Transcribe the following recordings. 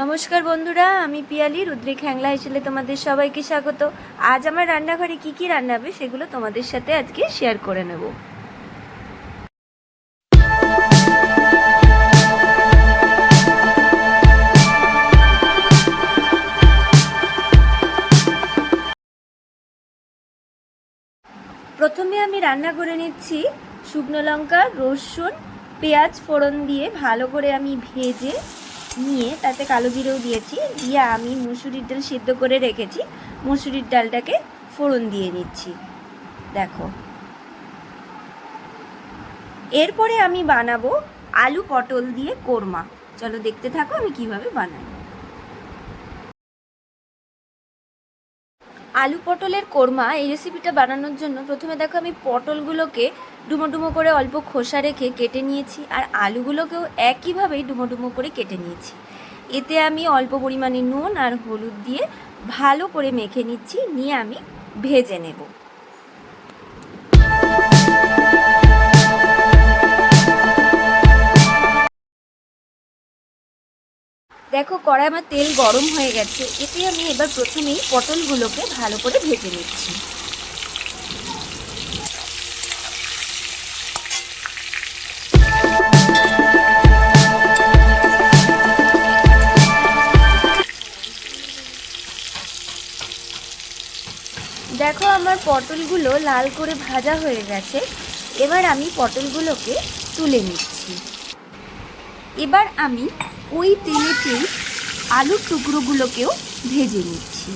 নমস্কার বন্ধুরা, আমি পিয়ালি, রুদ্রিক হ্যাংলা হিসেবে তোমাদের সবাইকে স্বাগত। আজ আমার রান্নাঘরে কি কি রান্না হবে সেগুলো তোমাদের সাথে আজকে শেয়ার করে নেব। প্রথমে আমি রান্না করে নিচ্ছি শুকনো লঙ্কা, রসুন, পেঁয়াজ ফোড়ন দিয়ে ভালো করে আমি ভেজে নিয়ে তাতে কালো জিরেও দিয়েছি, দিয়ে আমি মুসুরির ডাল সিদ্ধ করে রেখেছি। মুসুরির ডালটাকে ফোড়ন দিয়ে নিচ্ছি। দেখো। এরপরে আমি বানাবো আলু পটল দিয়ে কোরমা। চলো দেখতে থাকো আমি কীভাবে বানাই। আলু পটলের কোরমা, এই রেসিপিটা বানানোর জন্য প্রথমে দেখো আমি পটলগুলোকে ডুমো ডুমো করে অল্প খোসা রেখে কেটে নিয়েছি আর আলুগুলোকেও একইভাবেই ডুমো ডুমো করে কেটে নিয়েছি। এতে আমি অল্প পরিমাণে নুন আর হলুদ দিয়ে ভালো করে মেখে নিচ্ছি, নিয়ে আমি ভেজে নেব। দেখো কড়াই আমার তেল গরম হয়ে গেছে, এতে আমি এবার প্রথমেই পটলগুলোকে ভালো করে ভেজে নিচ্ছি। দেখো আমার পটলগুলো লাল করে ভাজা হয়ে গেছে, এবার আমি পটলগুলোকে তুলে নিচ্ছি। এবার আমি ওই তেলেতেই আলুর টুকরোগুলোকেও ভেজে নিচ্ছি।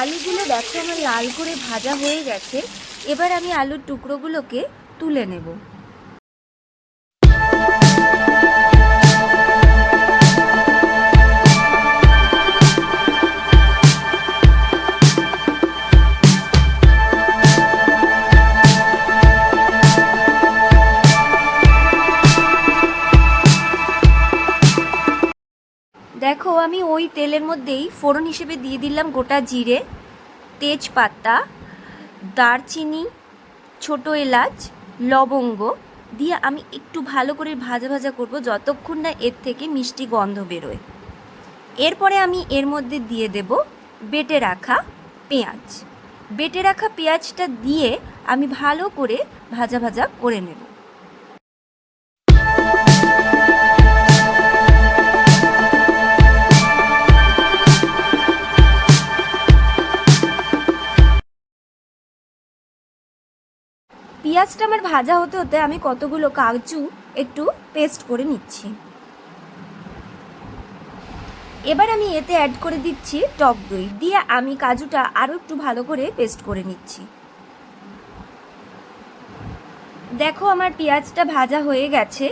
আলুগুলো দেখো আমার লাল করে ভাজা হয়ে গেছে। এবার আমি আলুর টুকরোগুলোকে তুলে নেব। আমি ওই তেলের মধ্যেই ফোড়ন হিসেবে দিয়ে দিলাম গোটা জিরে, তেজপাতা, দারচিনি, ছোট এলাচ, লবঙ্গ দিয়ে আমি একটু ভালো করে ভাজা ভাজা করব যতক্ষণ না এর থেকে মিষ্টি গন্ধ বেরোয়। এরপরে আমি এর মধ্যে দিয়ে দেব বেটে রাখা পেঁয়াজ। বেটে রাখা পেঁয়াজটা দিয়ে আমি ভালো করে ভাজা ভাজা করে নেব। পেঁয়াজটা আমার ভাজা হতে হতে আমি কতগুলো কাজু একটু পেস্ট করে নিচ্ছি। এবার আমি এতে অ্যাড করে দিচ্ছি টক দই। দিয়ে আমি কাজুটা আরও একটু ভালো করে পেস্ট করে নিচ্ছি। দেখো আমার পেঁয়াজটা ভাজা হয়ে গেছে।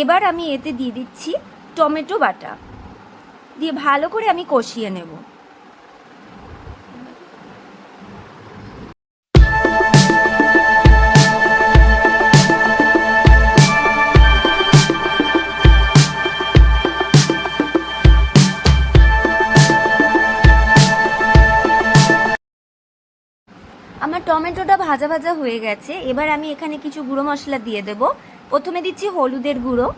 এবার আমি এতে দিয়ে দিচ্ছি টমেটো বাটা। দিয়ে ভালো করে আমি কষিয়ে নেব। ভাজা ভাজা হয়ে গেছে। এবার আমি এখানে কিছু গুঁড়ো মশলা দিয়ে দেব। প্রথমে দিচ্ছি হলুদের গুঁড়ো,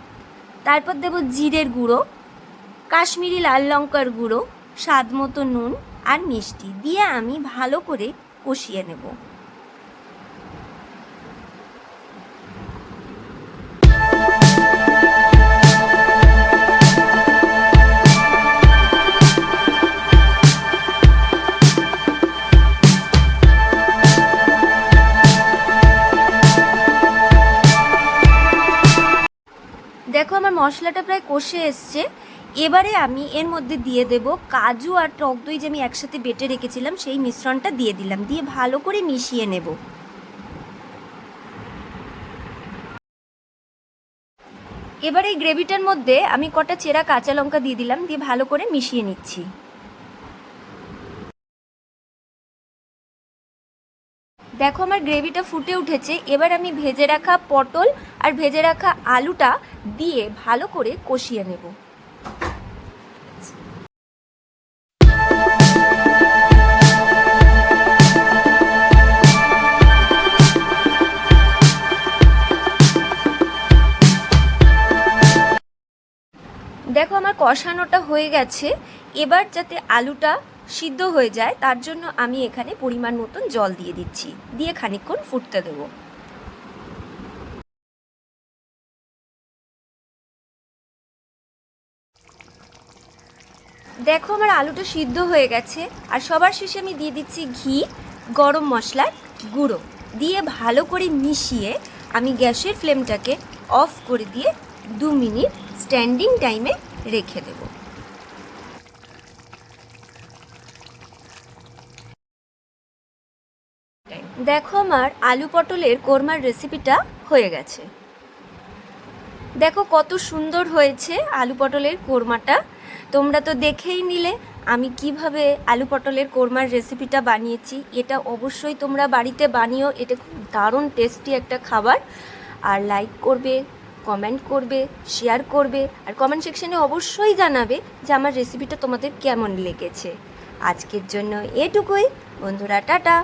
তারপর দেব জিরের গুঁড়ো, কাশ্মীরি লাল লঙ্কার গুঁড়ো, স্বাদ মতো নুন আর মিষ্টি। দিয়ে আমি ভালো করে কষিয়ে নেব। আমার মশলাটা প্রায় কষে এসছে। এবারে আমি এর মধ্যে দিয়ে দেব কাজু আর টক দই যে আমি একসাথে বেটে রেখেছিলাম, সেই মিশ্রণটা দিয়ে দিলাম। দিয়ে ভালো করে মিশিয়ে নেব। এবার এই গ্রেভিটার মধ্যে আমি কটা চেরা কাঁচা লঙ্কা দিয়ে দিলাম, দিয়ে ভালো করে মিশিয়ে নিচ্ছি। দেখো আমার গ্রেভিটা ফুটে উঠেছে। এবার আমি ভেজে রাখা পটল আর ভেজে রাখা আলুটা দিয়ে ভালো করে কষিয়ে নেব। দেখো আমার কষানোটা হয়ে গেছে। এবার যাতে আলুটা সিদ্ধ হয়ে যায়, তার জন্য আমি এখানে পরিমাণ মতন জল দিয়ে দিচ্ছি। দিয়ে খানিকক্ষণ ফুটতে দেবো। দেখো আমার আলুটা সিদ্ধ হয়ে গেছে। আর সবার শেষে আমি দিয়ে দিচ্ছি ঘি, গরম মশলার গুঁড়ো। দিয়ে ভালো করে মিশিয়ে আমি গ্যাসের ফ্লেমটাকে অফ করে দিয়ে দু মিনিট স্ট্যান্ডিং টাইমে রেখে দেবো। দেখো আমার আলু পটলের কোরমার রেসিপিটা হয়ে গেছে। দেখো কত সুন্দর হয়েছে আলু পটলের কোরমাটা। তোমরা তো দেখেই নিলে আমি কীভাবে আলু পটলের কোরমার রেসিপিটা বানিয়েছি। এটা অবশ্যই তোমরা বাড়িতে বানিও, এটা খুব দারুণ টেস্টি একটা খাবার। আর লাইক করবে কমেন্ট করবে শেয়ার করবে, আর কমেন্ট সেকশানে অবশ্যই জানাবে যে আমার রেসিপিটা তোমাদের কেমন লেগেছে। আজকের জন্য এটুকুই। বন্ধুরা, টাটা!